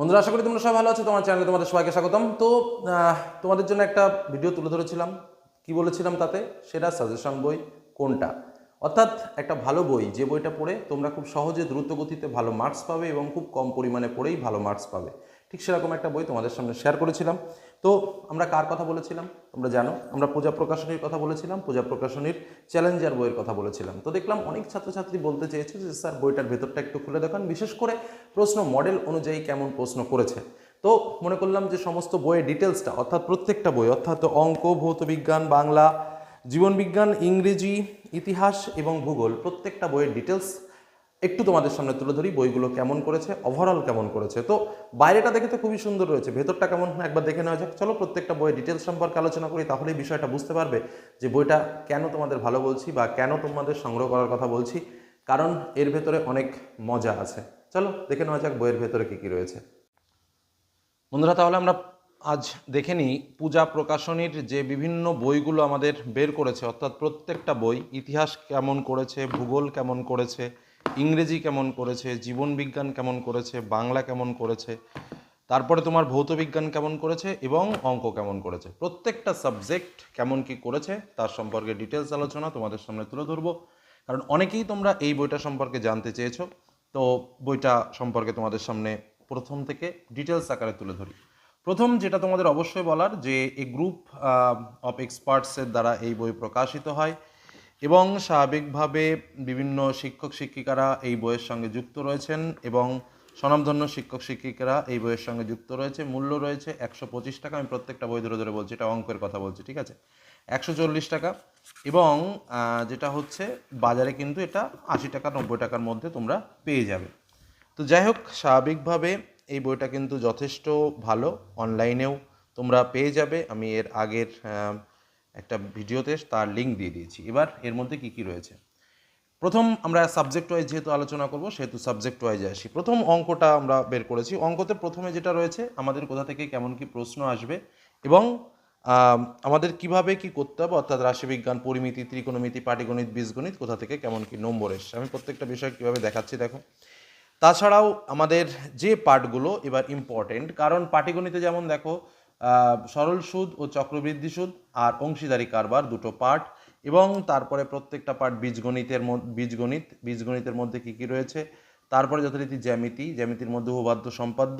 বন্ধুরা, আশা করি তোমরা সবাই ভালো আছো, তোমার চ্যানেলে তোমাদের সবাইকে স্বাগতম। তো তোমাদের জন্য একটা ভিডিও তুলে ধরেছিলাম। কি বলেছিলাম তাতে? সেটা সাজেশন বই কোনটা? অর্থাৎ একটা ভালো বই, যে বইটা পড়ে তোমরা খুব সহজে দ্রুত গতিতে ভালো মার্কস পাবে এবং খুব কম পরিমাণে পড়েই ভালো মার্কস পাবে। ঠিক সেরকম একটা বই তোমাদের সামনে শেয়ার করেছিলাম। তো আমরা কার কথা বলেছিলাম? তোমরা জানো, আমরা পূজা প্রকাশনীর কথা বলেছিলাম, পূজা প্রকাশনীর চ্যালেঞ্জার বইয়ের কথা বলেছিলাম। তো দেখলাম অনেক ছাত্রছাত্রী বলতে চেয়েছে যে, স্যার, বইটার ভেতরটা একটু খুলে দেখান, বিশেষ করে প্রশ্ন মডেল অনুযায়ী কেমন প্রশ্ন করেছে। তো মনে করলাম যে, সমস্ত বইয়ের ডিটেলসটা অর্থাৎ প্রত্যেকটা বই, অর্থাৎ অঙ্ক, ভৌতবিজ্ঞান, বাংলা, জীবনবিজ্ঞান, ইংরেজি, ইতিহাস এবং ভূগোল, প্রত্যেকটা বইয়ের ডিটেলস একটু তোমাদের সামনে তুলে ধরি, বইগুলো কেমন করেছে ওভারঅল কেমন করেছে। তো বাইরেটা দেখে তো খুবই সুন্দর রয়েছে, ভেতরটা কেমন? একবার দেখে নেওয়া যাক। চলো প্রত্যেকটা বইয়ের ডিটেলস সম্পর্কে আলোচনা করি, তাহলেই বিষয়টা বুঝতে পারবে যে বইটা কেন তোমাদের ভালো বলছি বা কেন তোমাদের সংগ্রহ করার কথা বলছি, কারণ এর ভেতরে অনেক মজা আছে। চলো দেখে নেওয়া যাক বইয়ের ভেতরে কী কী রয়েছে। বন্ধুরা, তাহলে আমরা আজ দেখে নিই পূজা প্রকাশনীর যে বিভিন্ন বইগুলো আমাদের বের করেছে, অর্থাৎ প্রত্যেকটা বই, ইতিহাস কেমন করেছে, ভূগোল কেমন করেছে ইংরেজি কেমন করেছে, জীবন বিজ্ঞান কেমন করেছে, বাংলা কেমন করেছে, তারপরে তোমার ভৌতবিজ্ঞান কেমন করেছে এবং অঙ্ক কেমন করেছে। প্রত্যেকটা সাবজেক্ট কেমন কি করেছে, তার সম্পর্কে ডিটেলস আলোচনা তোমাদের সামনে তুলে ধরবো। কারণ অনেকেই তোমরা এই বইটা সম্পর্কে জানতে চেয়েছো, তো বইটা সম্পর্কে তোমাদের সামনে প্রথম থেকে ডিটেলস আকারে তুলে ধরি। প্রথম যেটা তোমাদের অবশ্যই বলার যে এই গ্রুপ অফ এক্সপার্টসের দ্বারা এই বই প্রকাশিত হয় এবং স্বাভাবিকভাবে বিভিন্ন শিক্ষক শিক্ষিকারা এই বইয়ের সঙ্গে যুক্ত রয়েছেন এবং স্বনামধন্য শিক্ষক শিক্ষিকারা এই বইয়ের সঙ্গে যুক্ত রয়েছে। মূল্য রয়েছে একশো পঁচিশ টাকা। আমি প্রত্যেকটা বই ধরে ধরে বলছি, এটা অঙ্কের কথা বলছি, ঠিক আছে? একশো চল্লিশ টাকা এবং যেটা হচ্ছে বাজারে কিন্তু এটা আশি টাকা, নব্বই টাকার মধ্যে তোমরা পেয়ে যাবে। তো যাই হোক, স্বাভাবিকভাবে এই বইটা কিন্তু যথেষ্ট ভালো। অনলাইনেও তোমরা পেয়ে যাবে। আমি এর আগের একটা ভিডিওতে তার লিঙ্ক দিয়ে দিয়েছি। এবার এর মধ্যে কি কি রয়েছে? প্রথম আমরা সাবজেক্ট ওয়াইজ যেহেতু আলোচনা করব, সেহেতু সাবজেক্ট ওয়াইজে আসি। প্রথম অঙ্কটা আমরা বের করেছি। অঙ্কতে প্রথমে যেটা রয়েছে, আমাদের কোথা থেকে কেমন কি প্রশ্ন আসবে এবং আমাদের কীভাবে কি করতে হবে, অর্থাৎ রাশিবিজ্ঞান, পরিমিতি, ত্রিকোণমিতি, পাটিগণিত, বীজগণিত কোথা থেকে কেমন কি নম্বর এসছে? আমি প্রত্যেকটা বিষয় কীভাবে দেখাচ্ছি দেখো। তাছাড়াও আমাদের যে পার্টগুলো এবার ইম্পর্টেন্ট কারণ পাটিগণিতে যেমন দেখো সরল সুদ ও চক্রবৃদ্ধি সুদ আর অংশীদারি কারবার দুটো পার্ট এবং তারপরে প্রত্যেকটা পার্ট বীজগণিতের বীজগণিত, বীজগণিতের মধ্যে কী কী রয়েছে? তারপরে যথারীতি জ্যামিতি, জ্যামিতির মধ্যে উপবাদ্য সম্পাদ্য,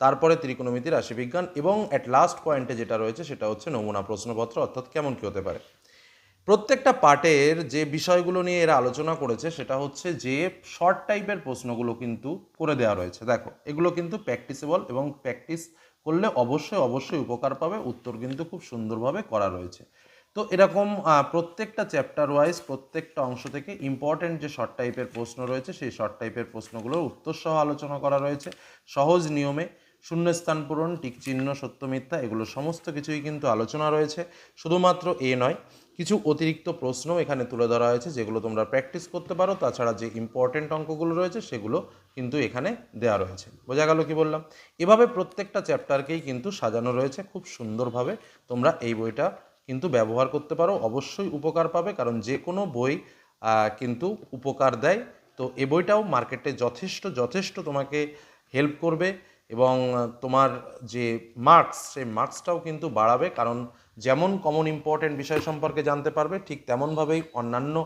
তারপরে ত্রিকোণমিতি রাশিবিজ্ঞান এবং অ্যাট লাস্ট পয়েন্টে যেটা রয়েছে সেটা হচ্ছে নমুনা প্রশ্নপত্র, অর্থাৎ কেমন কী হতে পারে? প্রত্যেকটা পার্টের যে বিষয়গুলো নিয়ে এরা আলোচনা করেছে সেটা হচ্ছে যে শর্ট টাইপের প্রশ্নগুলো কিন্তু করে দেওয়া রয়েছে। দেখো, এগুলো কিন্তু প্র্যাকটিসেবল এবং প্র্যাকটিস করলে অবশ্যই অবশ্যই উপকার পাবে। উত্তর কিন্তু খুব সুন্দরভাবে করা রয়েছে। তো এরকম প্রত্যেকটা চ্যাপ্টার ওয়াইজ প্রত্যেকটা অংশ থেকে ইম্পর্টেন্ট যে শর্ট টাইপের প্রশ্ন রয়েছে, সেই শর্ট টাইপের প্রশ্নগুলোর উত্তর সহ আলোচনা করা রয়েছে। সহজ নিয়মে শূন্যস্থান পূরণ টিকচিহ্ন সত্য মিথ্যা, এগুলো সমস্ত কিছুই কিন্তু আলোচনা রয়েছে। শুধুমাত্র এ নয় কিছু অতিরিক্ত প্রশ্নও এখানে তুলে ধরা হয়েছে, যেগুলো তোমরা প্র্যাকটিস করতে পারো। তাছাড়া যে ইম্পর্টেন্ট অঙ্কগুলো রয়েছে, সেগুলো কিন্তু এখানে দেওয়া রয়েছে। বোঝা গেল কি বললাম? এভাবে প্রত্যেকটা চ্যাপ্টারকেই কিন্তু সাজানো রয়েছে। খুব সুন্দরভাবে তোমরা এই বইটা কিন্তু ব্যবহার করতে পারো। অবশ্যই উপকার পাবে, কারণ যে কোনো বই কিন্তু উপকার দেয়। তো এই বইটাও মার্কেটে যথেষ্ট যথেষ্ট তোমাকে হেল্প করবে এবং তোমার যে মার্কস সেই মার্কসটাও কিন্তু বাড়াবে। কারণ যেমন কমন ইম্পর্টেন্ট বিষয় সম্পর্কে জানতে পারবে, ঠিক তেমনভাবেই অন্যান্য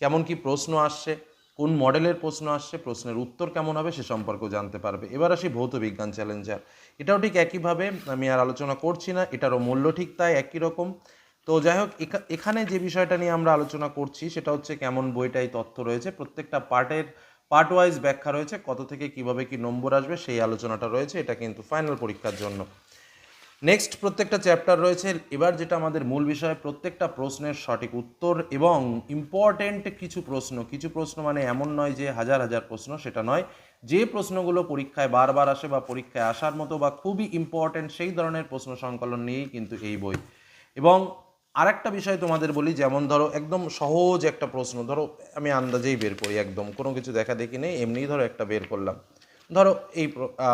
কেমন কি প্রশ্ন আসছে, কোন মডেলের প্রশ্ন আসছে, প্রশ্নের উত্তর কেমন হবে সে সম্পর্কেও জানতে পারবে। এবার আসি ভৌত বিজ্ঞান চ্যালেঞ্জার এটাও ঠিক একইভাবে আমি আর আলোচনা করছি না, এটারও মূল্য ঠিক তাই একই রকম। তো যাই হোক এখানে যে বিষয়টা নিয়ে আমরা আলোচনা করছি সেটা হচ্ছে কেমন বইটাই তথ্য রয়েছে, প্রত্যেকটা পার্টের পার্ট ওয়াইজ ব্যাখ্যা রয়েছে, কত থেকে কীভাবে কি নম্বর আসবে সেই আলোচনাটা রয়েছে, এটা কিন্তু ফাইনাল পরীক্ষার জন্য। নেক্সট প্রত্যেকটা চ্যাপ্টার রয়েছে। এবার যেটা আমাদের মূল বিষয়, প্রত্যেকটা প্রশ্নের সঠিক উত্তর এবং ইম্পর্টেন্ট কিছু প্রশ্ন। কিছু প্রশ্ন মানে এমন নয় যে হাজার হাজার প্রশ্ন, সেটা নয়। যে প্রশ্নগুলো পরীক্ষায় বারবার আসে বা পরীক্ষায় আসার মতো বা খুবই ইম্পর্টেন্ট সেই ধরনের প্রশ্ন সংকলন নিয়েই কিন্তু এই বই। এবং আরেকটা বিষয় তোমাদের বলি, যেমন ধরো একদম সহজ একটা প্রশ্ন। ধরো আমি আন্দাজেই বের করি একদম, কোনো কিছু দেখা দেখি নেই, এমনিই ধরো একটা বের করলাম। ধরো এই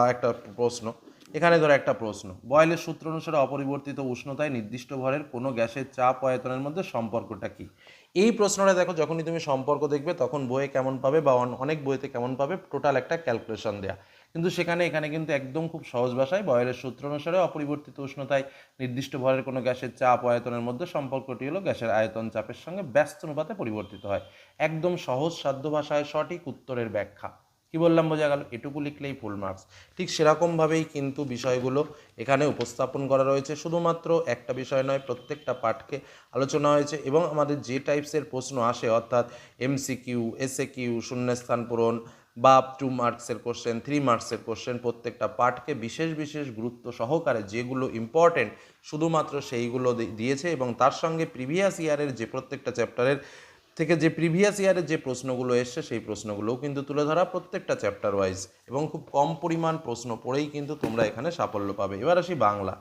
একটা প্রশ্ন। এখানে ধরো একটা প্রশ্ন। বয়েলের সূত্র অনুসারে অপরিবর্তিত উষ্ণতায় নির্দিষ্ট ভরের কোনো গ্যাসের চাপ আয়তনের মধ্যে সম্পর্কটা কি? এই প্রশ্নটা দেখো, যখনই তুমি সম্পর্ক দেখবে তখন বইয়ে কেমন পাবে বা অন- অনেক বইতে কেমন পাবে টোটাল একটা ক্যালকুলেশন দেয়া। কিন্তু সেখানে এখানে কিন্তু একদম খুব সহজ ভাষায় বয়েলের সূত্র অনুসারে অপরিবর্তিত উষ্ণতায় নির্দিষ্ট ভরের কোনো গ্যাসের চাপ আয়তনের মধ্যে সম্পর্কটি হলো গ্যাসের আয়তন চাপের সঙ্গে ব্যস্ত অনুপাতে পরিবর্তিত হয়। একদম সহজ সাধ্য ভাষায় সঠিক উত্তরের ব্যাখ্যা। কি বললাম বোঝা গেল? এটুকু লিখলেই ফুল মার্কস ঠিক সেরকমভাবেই কিন্তু বিষয়গুলো এখানে উপস্থাপন করা রয়েছে। শুধুমাত্র একটা বিষয় নয়, প্রত্যেকটা পাঠকে আলোচনা হয়েছে এবং আমাদের যে টাইপসের প্রশ্ন আসে, অর্থাৎ এমসিকিউ এসএ কিউ শূন্যস্থান পূরণ বা টু মার্কসের কোশ্চেন থ্রি মার্কসের কোশ্চেন প্রত্যেকটা পাঠকে বিশেষ বিশেষ গুরুত্ব সহকারে যেগুলো ইম্পর্টেন্ট শুধুমাত্র সেইগুলো দিয়েছে এবং তার সঙ্গে প্রিভিয়াস ইয়ারের যে প্রত্যেকটা চ্যাপ্টারের থেকে যে প্রিভিয়াস ইয়ারের যে প্রশ্নগুলো এসছে, সেই প্রশ্নগুলোও কিন্তু তুলে ধরা প্রত্যেকটা চ্যাপ্টার ওয়াইজ এবং খুব কম পরিমাণ প্রশ্ন পড়েই কিন্তু তোমরা এখানে সাফল্য পাবে। এবার আসি বাংলা।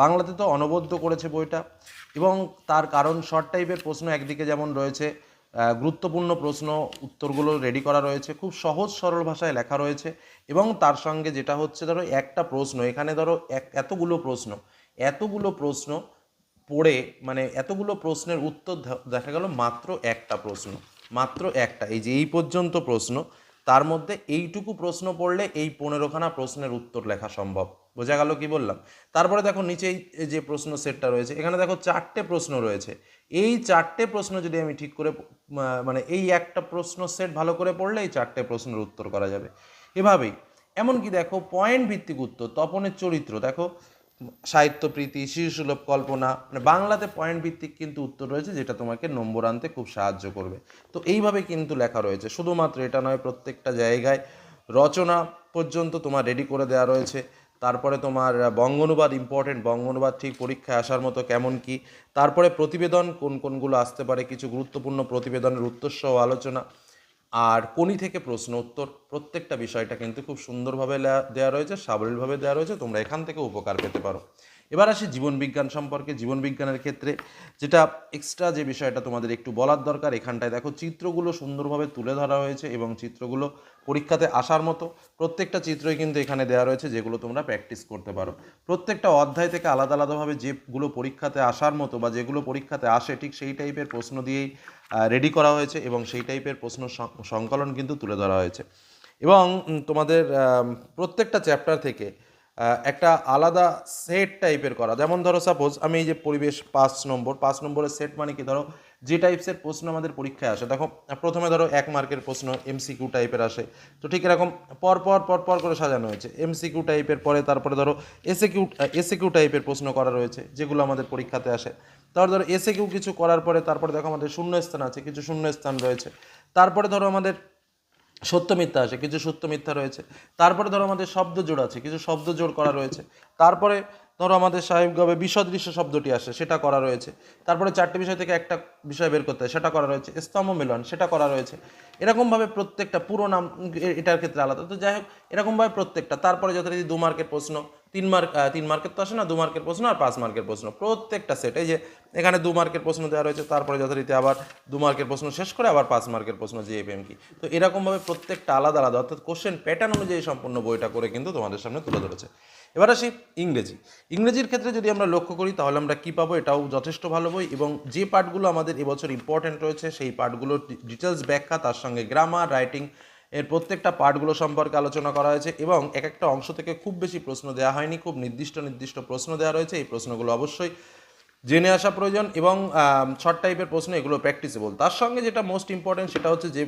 বাংলাতে তো অনবদ্য করেছে বইটা এবং তার কারণ শর্ট টাইপের প্রশ্ন একদিকে যেমন রয়েছে গুরুত্বপূর্ণ প্রশ্ন উত্তরগুলো রেডি করা রয়েছে, খুব সহজ সরল ভাষায় লেখা রয়েছে এবং তার সঙ্গে যেটা হচ্ছে ধরো একটা প্রশ্ন, এখানে ধরো এক, এতগুলো প্রশ্ন এতগুলো প্রশ্ন পড়ে মানে এতগুলো প্রশ্নের উত্তর দেখা গেল মাত্র একটা প্রশ্ন, মাত্র একটা, এই যে এই পর্যন্ত প্রশ্ন, তার মধ্যে এইটুকু প্রশ্ন পড়লে এই পনেরোখানা প্রশ্নের উত্তর লেখা সম্ভব। বোঝা গেল কি বললাম? তারপরে দেখো নিচেই যে প্রশ্ন সেটটা রয়েছে, এখানে দেখো চারটে প্রশ্ন রয়েছে। এই চারটে প্রশ্ন যদি আমি ঠিক করে মানে এই একটা প্রশ্ন সেট ভালো করে পড়লে এই চারটে প্রশ্নের উত্তর করা যাবে। এভাবেই, এমনকি দেখো পয়েন্ট ভিত্তিক উত্তর, তপনের চরিত্র, দেখো সাহিত্যপ্রীতি শিশুসুলভ কল্পনা মানে বাংলাতে পয়েন্ট ভিত্তিক কিন্তু উত্তর রয়েছে যেটা তোমাকে নম্বর আনতে খুব সাহায্য করবে। তো এইভাবে কিন্তু লেখা রয়েছে। শুধুমাত্র এটা নয়, প্রত্যেকটা জায়গায় রচনা পর্যন্ত তোমার রেডি করে দেওয়া রয়েছে। তারপরে তোমার বঙ্গানুবাদ ইম্পর্টেন্ট বঙ্গানুবাদ ঠিক পরীক্ষায় আসার মতো কেমন কি? তারপরে প্রতিবেদন কোন কোনগুলো আসতে পারে? কিছু গুরুত্বপূর্ণ প্রতিবেদনের উত্তরসহ আলোচনা। আর কোনি থেকে প্রশ্ন উত্তর, প্রত্যেকটা বিষয়টা কিন্তু খুব সুন্দরভাবে দেওয়া রয়েছে, সাবলীলভাবে দেওয়া রয়েছে, তোমরা এখান থেকে উপকার পেতে পারো। এবার আসি জীবন বিজ্ঞান সম্পর্কে। জীবন বিজ্ঞানের ক্ষেত্রে যেটা এক্সট্রা যে বিষয়টা তোমাদের একটু বলার দরকার, এখানটায় দেখো চিত্রগুলো সুন্দরভাবে তুলে ধরা হয়েছে এবং চিত্রগুলো পরীক্ষাতে আসার মতো প্রত্যেকটা চিত্রই কিন্তু এখানে দেওয়া রয়েছে যেগুলো তোমরা প্র্যাকটিস করতে পারো। প্রত্যেকটা অধ্যায় থেকে আলাদা আলাদাভাবে যেগুলো পরীক্ষাতে আসার মতো বা যেগুলো পরীক্ষাতে আসে ঠিক সেই টাইপের প্রশ্ন দিয়েই রেডি করা হয়েছে এবং সেই টাইপের প্রশ্ন সংকলন কিন্তু তুলে ধরা হয়েছে। এবং তোমাদের প্রত্যেকটা চ্যাপ্টার থেকে একটা আলাদা সেট টাইপের করা। যেমন ধরো সাপোজ আমি এই যে পরিবেশ পাঁচ নম্বর, পাঁচ নম্বরের সেট মানে কি? ধরো, যে টাইপসের প্রশ্ন আমাদের পরীক্ষায় আসে। দেখো, প্রথমে ধরো এক মার্কের প্রশ্ন এমসিকিউ টাইপের আসে। তো ঠিক এরকম পরপর পর পর পর করে সাজানো হয়েছে। এমসিকিউ টাইপের পরে তারপরে ধরো এসএকিউ এসএকিউ টাইপের প্রশ্ন করা রয়েছে, যেগুলো আমাদের পরীক্ষাতে আসে। তারপর ধরো এসএকিউ কিছু করার পরে তারপরে দেখো, আমাদের শূন্যস্থান আছে, কিছু শূন্যস্থান রয়েছে। তারপরে ধরো, আমাদের সত্য মিথ্যা আছে কিছু সত্য মিথ্যা রয়েছে। তারপরে ধরো আমাদের শব্দ জোড় আছে, কিছু শব্দ জোড় করা রয়েছে। তারপরে ধরো আমাদের স্বাভাবিকভাবে বিসদৃশ্য শব্দটি আসে, সেটা করা রয়েছে। তারপরে চারটি বিষয় থেকে একটা বিষয় বের করতে হয়, সেটা করা রয়েছে। স্তম্ভ মিলন, সেটা করা রয়েছে। এরকমভাবে প্রত্যেকটা পুরো নাম এটার ক্ষেত্রে আলাদা। তো যাই হোক, এরকমভাবে প্রত্যেকটা। তারপরে যথারীতি দু মার্কের প্রশ্ন। তিন মার্ক তিন মার্কের তো আসে না, দু মার্কের প্রশ্ন আর পাঁচ মার্কের প্রশ্ন। প্রত্যেকটা সেট এই যে এখানে দু মার্কের প্রশ্ন দেওয়া রয়েছে, তারপরে যথারীতি আবার দু মার্কের প্রশ্ন শেষ করে আবার পাঁচ মার্কের প্রশ্ন জিএফএম কি। তো এরকমভাবে প্রত্যেকটা আলাদা আলাদা, অর্থাৎ কোশ্চেন প্যাটার্ন অনুযায়ী সম্পূর্ণ বইটা করে কিন্তু তোমাদের সামনে তুলে ধরেছে। এবার আসি ইংরেজি। ইংরেজির ক্ষেত্রে যদি আমরা লক্ষ্য করি, তাহলে আমরা কী পাবো? এটাও যথেষ্ট ভালো বই এবং যে পার্টগুলো আমাদের এবছর ইম্পর্টেন্ট রয়েছে, সেই পার্টগুলোর ডিটেলস ব্যাখ্যা, তার সঙ্গে গ্রামার রাইটিং এর প্রত্যেকটা পার্টগুলো সম্পর্কে আলোচনা করা হয়েছে এবং এক একটা অংশ থেকে খুব বেশি প্রশ্ন দেওয়া হয়নি, খুব নির্দিষ্ট নির্দিষ্ট প্রশ্ন দেওয়া রয়েছে, এই প্রশ্নগুলো অবশ্যই জেনে আসা প্রয়োজন এবং শর্ট টাইপের প্রশ্ন এগুলো প্র্যাকটিসেবল তার সঙ্গে যেটা মোস্ট ইম্পর্টেন্ট সেটা হচ্ছে যে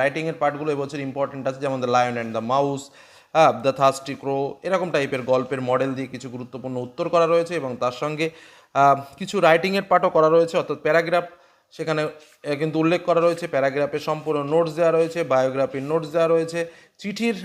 রাইটিংয়ের পার্টগুলো এবছর ইম্পর্টেন্ট আছে, যেমন the lion and the mouse হ্যাঁ দ্য থার্স্টি ক্রো এরকম টাইপের গল্পের মডেল দিয়ে কিছু গুরুত্বপূর্ণ উত্তর করা রয়েছে এবং তার সঙ্গে কিছু রাইটিংয়ের পার্টও করা রয়েছে, অর্থাৎ প্যারাগ্রাফ সেখানে কিন্তু উল্লেখ করা রয়েছে প্যারাগ্রাফের সম্পূর্ণ নোটস দেওয়া রয়েছে বায়োগ্রাফির নোটস দেওয়া রয়েছে, চিঠির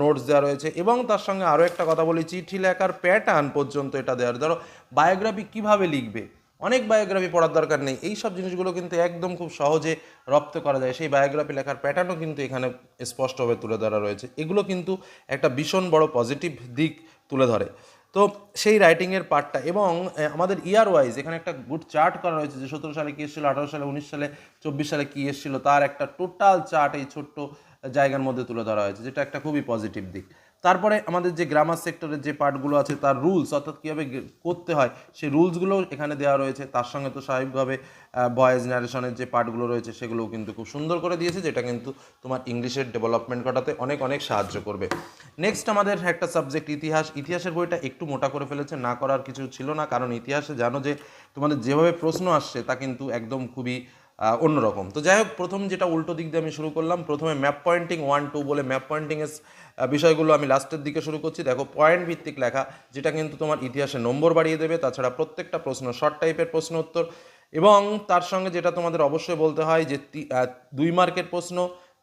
নোটস দেওয়া রয়েছে এবং তার সঙ্গে আরও একটা কথা বলি, চিঠি লেখার প্যাটার্ন পর্যন্ত এটা দেওয়ার ধরো বায়োগ্রাফি কীভাবে লিখবে? অনেক বায়োগ্রাফি পড়ার দরকার নেই। এই সব জিনিসগুলো কিন্তু একদম খুব সহজে রপ্ত করা যায়। সেই বায়োগ্রাফি লেখার প্যাটার্নও কিন্তু এখানে স্পষ্টভাবে তুলে ধরা রয়েছে। এগুলো কিন্তু একটা ভীষণ বড় পজিটিভ দিক তুলে ধরে। তো সেই রাইটিংয়ের পার্টটা এবং আমাদের ইয়ার ওয়াইজ এখানে একটা গুড চার্ট করা রয়েছে যে সতেরো সালে কী এসেছিল, আঠারো সালে, উনিশ সালে, চব্বিশ সালে কী এসেছিল, তার একটা টোটাল চার্ট এই ছোট্ট জায়গার মধ্যে তুলে ধরা হয়েছে, যেটা একটা খুবই পজিটিভ দিক। তারপরে আমাদের যে গ্রামার সেক্টরের যে পার্টগুলো আছে, তার রুলস অর্থাৎ কীভাবে করতে হয়, সেই রুলসগুলো এখানে দেওয়া রয়েছে। তার সঙ্গে তো স্বাভাবিকভাবে ভয়েস ন্যারেশনের যে পার্টগুলো রয়েছে, সেগুলোও কিন্তু খুব সুন্দর করে দিয়েছে, যেটা কিন্তু তোমার ইংলিশের ডেভেলপমেন্ট ঘটাতে অনেক অনেক সাহায্য করবে। নেক্সট আমাদের একটা সাবজেক্ট ইতিহাস। ইতিহাসের বইটা একটু মোটা করে ফেলেছে, না করার কিছু ছিল না, কারণ ইতিহাসে জানো যে তোমাদের যেভাবে প্রশ্ন আসছে, তা কিন্তু একদম খুবই অন্যরকম। তো যাই হোক প্রথম যেটা উল্টো দিক দিয়ে আমি শুরু করলাম, প্রথমে ম্যাপ পয়েন্টিং ওয়ান টু বলে ম্যাপ পয়েন্টিংয়ের বিষয়গুলো আমি লাস্টের দিকে শুরু করছি। দেখো পয়েন্ট ভিত্তিক লেখা, যেটা কিন্তু তোমার ইতিহাসে নম্বর বাড়িয়ে দেবে, তাছাড়া প্রত্যেকটা প্রশ্ন শর্ট টাইপের প্রশ্ন উত্তর। এবং তার সঙ্গে যেটা তোমাদের অবশ্যই বলতে হয় যে দুই মার্কের প্রশ্ন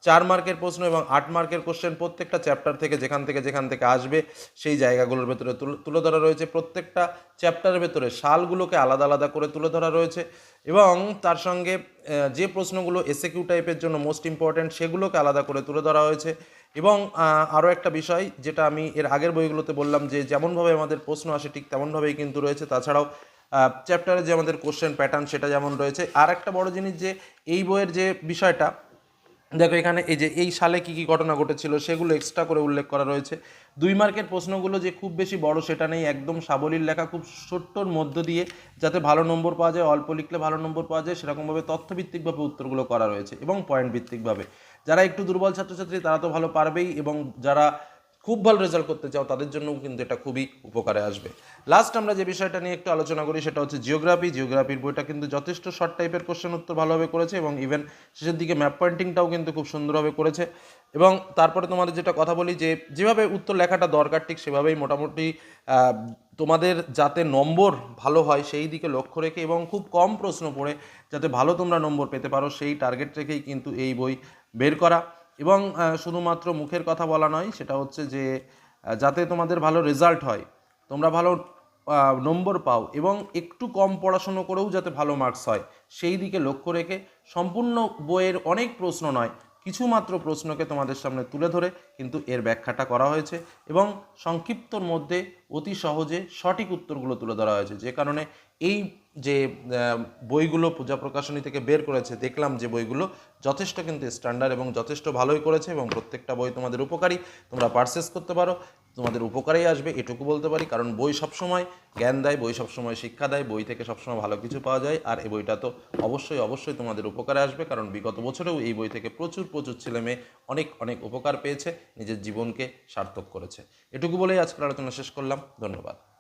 চার মার্কের প্রশ্ন এবং আট মার্কের কোশ্চেন প্রত্যেকটা চ্যাপ্টার থেকে যেখান থেকে যেখান থেকে আসবে, সেই জায়গাগুলোর ভেতরে তুলে- ধরা রয়েছে। প্রত্যেকটা চ্যাপ্টারের ভেতরে সালগুলোকে আলাদা আলাদা করে তুলে ধরা রয়েছে এবং তার সঙ্গে যে প্রশ্নগুলো এসএ কিউ টাইপের জন্য মোস্ট ইম্পর্ট্যান্ট সেগুলোকে আলাদা করে তুলে ধরা হয়েছে এবং আরও একটা বিষয় যেটা আমি এর আগের বইগুলোতে বললাম যে যেমনভাবে আমাদের প্রশ্ন আসে ঠিক তেমনভাবেই কিন্তু রয়েছে। তাছাড়াও চ্যাপ্টারে যে আমাদের কোশ্চেন প্যাটার্ন সেটা যেমন রয়েছে। আর একটা বড় জিনিস যে এই বইয়ের যে বিষয়টা দেখো, এখানে এই যে এই সালে কি কি ঘটনা ঘটেছিল সেগুলো এক্সট্রা করে উল্লেখ করা রয়েছে। দুই মার্কের প্রশ্নগুলো যে খুব বেশি বড় সেটা নেই, একদম সাবলীল লেখা, খুব ছোট্টর মধ্য দিয়ে যাতে ভালো নম্বর পাওয়া যায়, অল্প লিখলে ভালো নম্বর পাওয়া যায়, সেরকমভাবে তথ্যভিত্তিকভাবে উত্তরগুলো করা রয়েছে এবং পয়েন্ট ভিত্তিকভাবে। যারা একটু দুর্বল ছাত্রছাত্রী, তারা তো ভালো পারবেই এবং যারা খুব ভালো রেজাল্ট করতে চাও, তাদের জন্যও কিন্তু এটা খুবই উপকারে আসবে। লাস্ট আমরা যে বিষয়টা নিয়ে একটু আলোচনা করি, সেটা হচ্ছে জিওগ্রাফি জিওগ্রাফির বইটা কিন্তু যথেষ্ট শর্ট টাইপের কোশ্চেন উত্তর ভালোভাবে করেছে এবং ইভেন শেষের দিকে ম্যাপ পয়েন্টিংটাও কিন্তু খুব সুন্দরভাবে করেছে। এবং তারপরে তোমাদের যেটা কথা বলি যে, যেভাবে উত্তর লেখাটা দরকার, ঠিক সেভাবেই মোটামুটি তোমাদের যাতে নম্বর ভালো হয় সেই দিকে লক্ষ্য রেখে এবং খুব কম প্রশ্ন পড়ে যাতে ভালো তোমরা নম্বর পেতে পারো, সেই টার্গেট রেখেই কিন্তু এই বই বের করা। এবং শুধুমাত্র মুখের কথা বলা নয়, সেটা হচ্ছে যে যাতে তোমাদের ভালো রেজাল্ট হয়, তোমরা ভালো নম্বর পাও এবং একটু কম পড়াশুনো করেও যাতে ভালো মার্কস হয়, সেই দিকে লক্ষ্য রেখে সম্পূর্ণ বইয়ের অনেক প্রশ্ন নয় কিছু মাত্র প্রশ্নকে তোমাদের সামনে তুলে ধরে কিন্তু এর ব্যাখ্যাটা করা হয়েছে এবং সংক্ষিপ্তর মধ্যে অতি সহজে সঠিক উত্তরগুলো তুলে ধরা হয়েছে, যে কারণে এই যে বইগুলো পূজা প্রকাশনী থেকে বের করেছে, দেখলাম যে বইগুলো যথেষ্ট কিন্তু স্ট্যান্ডার্ড এবং যথেষ্ট ভালোই করেছে এবং প্রত্যেকটা বই তোমাদের উপকারী। তোমরা পারচেস করতে পারো, তোমাদের উপকারেই আসবে, এটুকু বলতে পারি। কারণ বই সবসময় জ্ঞান দেয়, বই সবসময় শিক্ষা দেয়, বই থেকে সবসময় ভালো কিছু পাওয়া যায়। আর এই বইটা তো অবশ্যই অবশ্যই তোমাদের উপকারে আসবে। কারণ বিগত বছরেও এই বই থেকে প্রচুর প্রচুর ছেলে মেয়ে অনেক অনেক উপকার পেয়েছে, নিজের জীবনকে সার্থক করেছে। এটুকু বলেই আজকের আলোচনা শেষ করলাম। ধন্যবাদ।